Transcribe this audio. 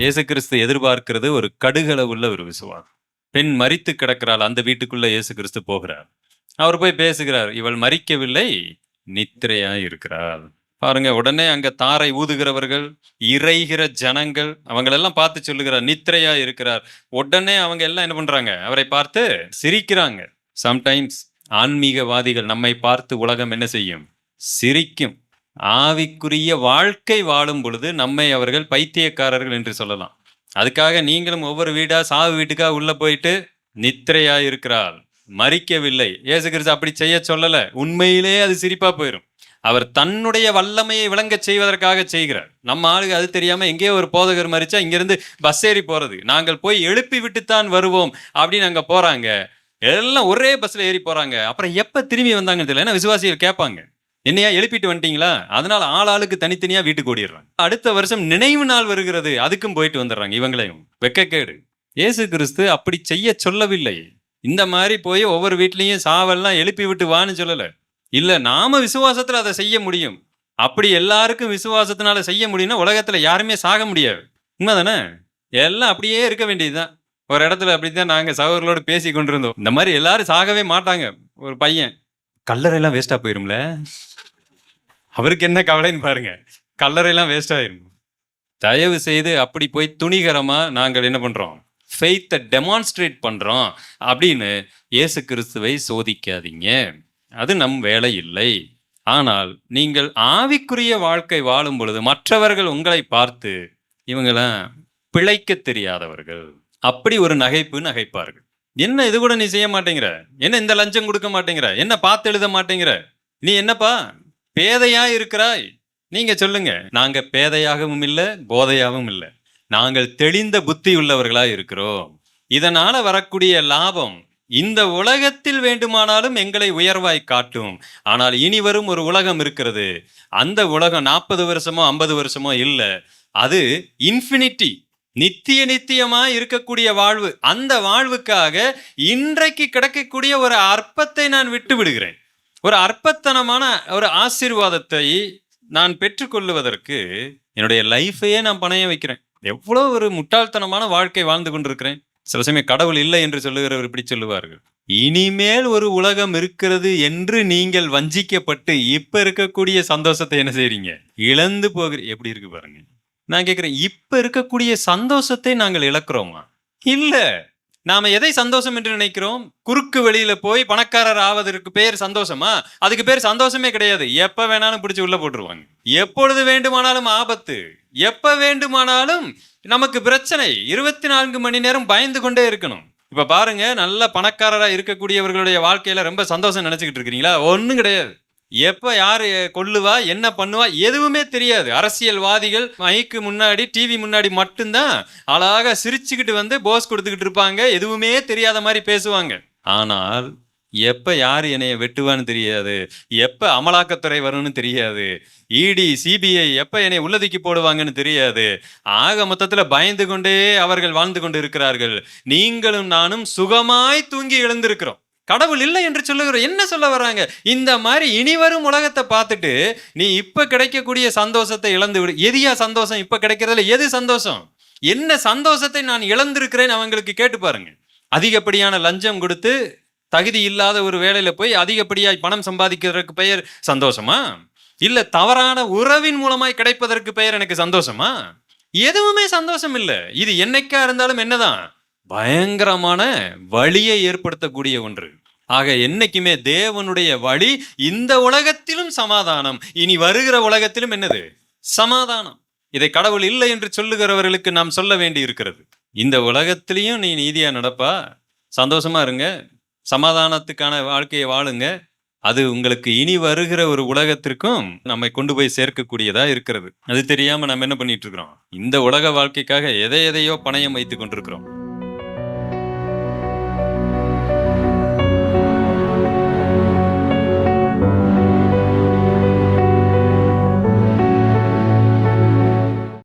இயேசு கிறிஸ்து எதிர்பார்க்கிறது ஒரு கடுகளவுள்ள ஒரு விசுவாசம் பெண் மறித்து கிடக்கிறாள் அந்த வீட்டுக்குள்ள இயேசு கிறிஸ்து போகிறார். அவர் போய் பேசுகிறார் இவள் மறிக்கவில்லை நித்திரையா இருக்கிறாள். பாருங்க உடனே அங்க தாரை ஊதுகிறவர்கள் இறைகிற ஜனங்கள் அவங்களெல்லாம் பார்த்து சொல்லுகிறார் நித்திரையா இருக்கிறார். உடனே அவங்க எல்லாம் என்ன பண்றாங்க? அவரை பார்த்து சிரிக்கிறாங்க. சம்டைம்ஸ் ஆன்மீகவாதிகள் நம்மை பார்த்து உலகம் என்ன செய்யும்? சிரிக்கும். ஆவிக்குரிய வாழ்க்கை வாழும் பொழுது நம்மை அவர்கள் பைத்தியக்காரர்கள் என்று சொல்லலாம். அதுக்காக நீங்களும் ஒவ்வொரு வீடா சாவு வீட்டுக்கா உள்ள போயிட்டு நித்திரையா இருக்கிறாள் மறிக்கவில்லை. ஏசு கிறிஸ்து அப்படி செய்ய சொல்லல. உண்மையிலே அது சிரிப்பா போயிடும் அவர் தன்னுடைய வல்லமையை விளங்கச் செய்வதற்காக செய்கிறார். நம்ம ஆளுக்கு அது தெரியாம எங்கேயோ ஒரு போதகர் மறிச்சா இங்கிருந்து பஸ் ஏறி போறது. நாங்கள் போய் எழுப்பி விட்டுத்தான் வருவோம் அப்படின்னு அங்க போறாங்க. எல்லாம் ஒரே பஸ்ல ஏறி போறாங்க. அப்புறம் எப்ப திரும்பி வந்தாங்கன்னு தெரியல. ஏன்னா விசுவாசிகள் கேட்பாங்க. என்னையா எழுப்பிட்டு வந்துட்டீங்களா? அதனால ஆள் ஆளுக்கு தனித்தனியா வீட்டுக்கு ஓடிடுறாங்க. அடுத்த வருஷம் நினைவு நாள் வருகிறது. அதுக்கும் போயிட்டு வந்துடுறாங்க இவங்களையும். வெக்கக்கேடு. இயேசு கிறிஸ்து அப்படி செய்ய சொல்லவில்லை. இந்த மாதிரி போய் ஒவ்வொரு வீட்லேயும் சாவெல்லாம் எழுப்பி விட்டு வான்னு சொல்லலை. இல்லை நாம விசுவாசத்தில் அதை செய்ய முடியும். அப்படி எல்லாருக்கும் விசுவாசத்தினால செய்ய முடியும்னா உலகத்தில் யாருமே சாக முடியாது. உண்மை தானே எல்லாம் அப்படியே இருக்க வேண்டியதுதான். ஒரு இடத்துல அப்படித்தான் நாங்கள் சகோதரர்களோடு பேசி கொண்டிருந்தோம் இந்த மாதிரி எல்லாரும் சாகவே மாட்டாங்க. ஒரு பையன். கல்லறையெல்லாம் வேஸ்ட்டாக போயிரும்ல? அவருக்கு என்ன கவலைன்னு பாருங்க. கல்லறையெல்லாம் வேஸ்ட் ஆயிரும். தயவு செய்து அப்படி போய் துணிகரமாக நாங்கள் என்ன பண்ணுறோம் ஃபெய்த்தை டெமான்ஸ்ட்ரேட் பண்ணுறோம் அப்படின்னு இயேசு கிறிஸ்துவை சோதிக்காதீங்க. அது நம் வேலை இல்லை. ஆனால் நீங்கள் ஆவிக்குரிய வாழ்க்கை வாழும் பொழுது மற்றவர்கள் உங்களை பார்த்து இவங்களாம் பிழைக்க தெரியாதவர்கள். அப்படி ஒரு நகைப்பு நகைப்பார்கள். என்ன இது கூட நீ செய்ய மாட்டேங்கிற? என்ன இந்த லஞ்சம் கொடுக்க மாட்டேங்கிற? என்ன பார்த்து எழுத மாட்டேங்கிற? நீ என்னப்பா? பேதையா இருக்கிறாய். நீங்க சொல்லுங்க. நாங்க பேதையாகவும் இல்லை போதையாகவும் இல்லை. நாங்கள் தெளிந்த புத்தி உள்ளவர்களா இருக்கிறோம். இதனால வரக்கூடிய லாபம் இந்த உலகத்தில் வேண்டுமானாலும் எங்களை உயர்வாய் காட்டும். ஆனால் இனி வரும் ஒரு உலகம் இருக்கிறது. அந்த உலகம் நாற்பது வருஷமோ ஐம்பது வருஷமோ இல்லை. அது இன்ஃபினிட்டி நித்திய நித்தியமா இருக்கக்கூடிய வாழ்வு. அந்த வாழ்வுக்காக இன்றைக்கு கிடைக்கக்கூடிய ஒரு அற்பத்தை நான் விட்டு விடுகிறேன் ஒரு அற்பத்தனமான ஒரு ஆசீர்வாதத்தை நான் பெற்றுக்கொள்ளுவதற்கு என்னுடைய லைஃபையே நான் பணையம் வைக்கிறேன். எவ்வளோ ஒரு முட்டாள்தனமான வாழ்க்கை வாழ்ந்து கொண்டிருக்கிறேன். சில சமயம் கடவுள் இல்லை என்று சொல்லுகிறவர் இப்படி சொல்லுவார்கள். இனிமேல் ஒரு உலகம் இருக்கிறது என்று நீங்கள் வஞ்சிக்கப்பட்டு இப்போ இருக்கக்கூடிய சந்தோஷத்தை என்ன செய்றீங்க? இழந்து போகிற எப்படி இருக்கு பாருங்க. நான் கேட்குறேன் இப்போ இருக்கக்கூடிய சந்தோஷத்தை நாங்கள் இழக்கிறோமா? இல்லை. நாம எதை சந்தோஷம் என்று நினைக்கிறோம்? குறுக்கு வெளியில போய் பணக்காரர் ஆவதற்கு பேர் சந்தோஷமா? அதுக்கு பேர் சந்தோஷமே கிடையாது. எப்ப வேணாலும் பிடிச்சி உள்ள போட்டுருவாங்க. எப்பொழுது வேண்டுமானாலும் ஆபத்து. எப்ப வேண்டுமானாலும் நமக்கு பிரச்சனை. இருபத்தி நான்கு மணி நேரம் பயந்து கொண்டே இருக்கணும். இப்ப பாருங்க நல்ல பணக்காரரா இருக்கக்கூடியவர்களுடைய வாழ்க்கையில ரொம்ப சந்தோஷம் நினைச்சுக்கிட்டு இருக்கிறீங்களா? ஒன்றும் கிடையாது. எப்போ யார் கொல்லுவா என்ன பண்ணுவா எதுவுமே தெரியாது. அரசியல்வாதிகள் மைக்கு முன்னாடி டிவி முன்னாடி மட்டும்தான் அழகாக சிரிச்சுக்கிட்டு வந்து போஸ் கொடுத்துக்கிட்டு இருப்பாங்க. எதுவுமே தெரியாத மாதிரி பேசுவாங்க. ஆனால் எப்போ யார் என்னைய வெட்டுவான்னு தெரியாது. எப்போ அமலாக்கத்துறை வரும்னு தெரியாது. இடி சிபிஐ எப்போ என்னை உள்ளதுக்கி போடுவாங்கன்னு தெரியாது. ஆக மொத்தத்தில் பயந்து கொண்டே அவர்கள் வாழ்ந்து கொண்டு இருக்கிறார்கள். நீங்களும் நானும் சுகமாய் தூங்கி எழுந்திருக்கிறோம். கடவுள் இல்லை என்று சொல்லுகிறோம் என்ன சொல்ல வராங்க இந்த மாதிரி இனிவரும் உலகத்தை பார்த்துட்டு நீ இப்போ கிடைக்கக்கூடிய சந்தோஷத்தை இழந்து விடு. எதியா சந்தோஷம்? இப்போ கிடைக்கிறதுல எது சந்தோஷம்? என்ன சந்தோஷத்தை நான் இழந்திருக்கிறேன் அவங்களுக்கு கேட்டு பாருங்க அதிகப்படியான லஞ்சம் கொடுத்து தகுதி இல்லாத ஒரு வேலையில் போய் அதிகப்படியாக பணம் சம்பாதிக்கிறதுக்கு பெயர் சந்தோஷமா? இல்லை தவறான உறவின் மூலமாய் கிடைப்பதற்கு பெயர் எனக்கு சந்தோஷமா? எதுவுமே சந்தோஷம் இல்லை. இது என்னைக்கா இருந்தாலும் என்னதான்? பயங்கரமான வழியை ஏற்படுத்தக்கூடிய ஒன்று. ஆக என்னைக்குமே தேவனுடைய வழி இந்த உலகத்திலும் சமாதானம். இனி வருகிற உலகத்திலும் என்னது? சமாதானம். இதை கடவுள் இல்லை என்று சொல்லுகிறவர்களுக்கு நாம் சொல்ல வேண்டி இருக்கிறது. இந்த உலகத்திலையும் நீ நீதியா நடப்பா? சந்தோஷமா இருங்க. சமாதானத்துக்கான வாழ்க்கையை வாழுங்க. அது உங்களுக்கு இனி வருகிற ஒரு உலகத்திற்கும் நம்மை கொண்டு போய் சேர்க்கக்கூடியதா இருக்கிறது. அது தெரியாம நம்ம என்ன பண்ணிட்டு இருக்கிறோம்? இந்த உலக வாழ்க்கைக்காக எதை எதையோ பணயம் வைத்துக் கொண்டிருக்கிறோம்.